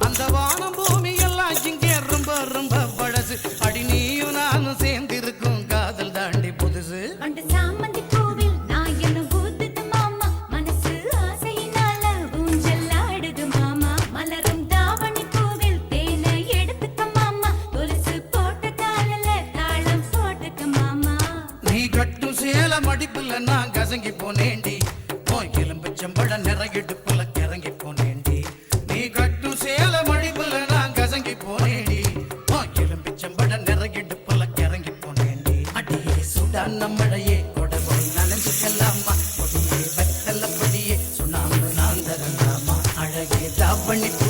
அந்த வானம் பூமி எல்லாம் இங்கே ரொம்ப ரொம்ப பழசு. அடி நீயும் நானும் சேர்ந்திருக்கும் காதல் தாண்டி புதுசு. அந்த சாமந்தி பூவில் நான் என்ன ஊத்துது மாமா. மனசு நம்ம மழையே கொடகோ நனைஞ்சுக்கலாமா கொடியே வத்தல பொடியே சுண்ணாம்பு நான் தரலாமா அழகே தாப்பணிட்டு